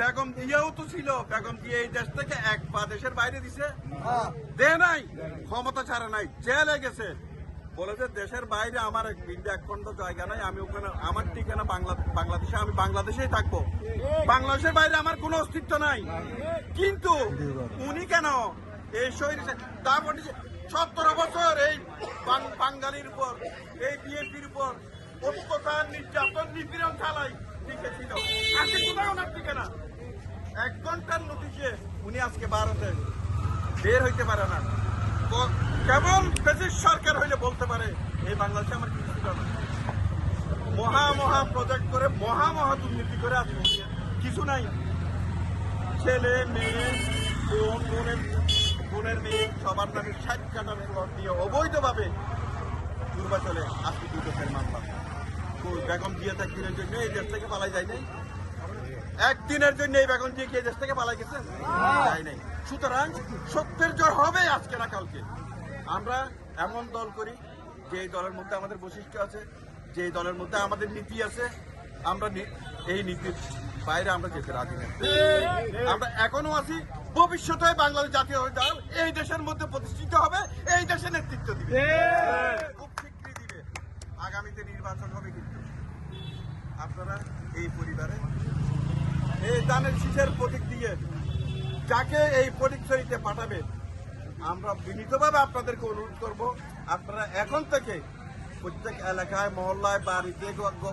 বেগম দিয়েও তো ছিল। বেগম দিয়ে এই দেশ থেকে এক পা দেশের বাইরে দিছে। দে নাই ক্ষমতা ছাড়া নাই জেলে গেছে। বলে যে দেশের বাইরে আমার এক বিন্দু এক জায়গা নাই আমি ওখানে আমার ঠিকানা বাংলা বাংলাদেশে আমি বাংলাদেশেই থাকব। বাংলাদেশের বাইরে আমার কোনো অস্তিত্ব নাই। কিন্তু উনি কেন এই শহীদ তারপর সতেরো বছর এই বাঙালির উপর এই বিএনপির উপর অত্যাচার নির্যাতন নিপীড়ন চালাই টিকে ছিল আজকে কোথাও ওনার ঠিকানা এক ঘণ্টার নোটিশে উনি আজকে ভারতে বের হইতে পারে না। কেমন ব্রিটিশ সরকার হইলে বলতে পারে, এই বাংলাদেশে আমার কিছু ছিল না। মহা মহা প্রজেক্ট করে, মহা মহা দুর্নীতি করে আজকে কিছু নাই। ছেলে, মেয়ে, বোন, বোনের বোনের মেয়ে, সবার নামে ষাট কাটার প্লট দিয়ে অবৈধভাবে পূর্বাচলে আজকে দুদকের মামলা। বেগম দিয়ে একদিনের জন্য এই দেশ থেকে পালাই যায় নাই একদিনের জন্য এই বেগম দিয়ে এই দেশ থেকে পালাই গেছে? যায় নাই। সুতরাং সত্যের জয় হবে আজকে না কালকে। আমরা এমন দল করি যে দলের মধ্যে আমাদের বৈশিষ্ট্য আছে যে দলের মধ্যে আমাদের নীতি আছে, আমরা এই নীতির বাইরে আমরা যেতে রাজি না। আমরা এখনও আছি, ভবিষ্যতে বাংলাদেশ জাতীয় দল এই দেশের মধ্যে প্রতিষ্ঠিত হবে, এই দেশে নেতৃত্ব দিবে। খুব শীঘ্রই দিবে। আগামীতে নির্বাচন হবে কিন্তু। আপনারা এই পরিবারে এই দানের শীষের প্রতীক দিয়ে যাকে এই প্রতীক পরিচয়তে পাঠাবে আমরা বিনীতভাবে আপনাদেরকে অনুরোধ করব আপনারা এখন থেকে প্রত্যেক এলাকায় মহল্লায় বাড়িতে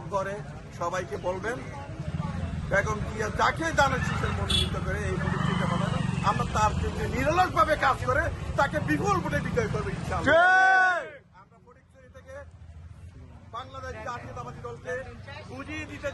ঘরে সবাইকে বলবেন বেগম জিয়া যাকে দানের শীষের মনোনীত করে এই প্রতীক পরিচয়তে পাঠাবেন আমরা তার জন্য নিরলসভাবে কাজ করে তাকে বিপুল ভোটে বিজয় করব ইনশাআল্লাহ। থেকে বাংলাদেশ জাতীয়তাবাদী দলকে বুঝিয়ে দিতে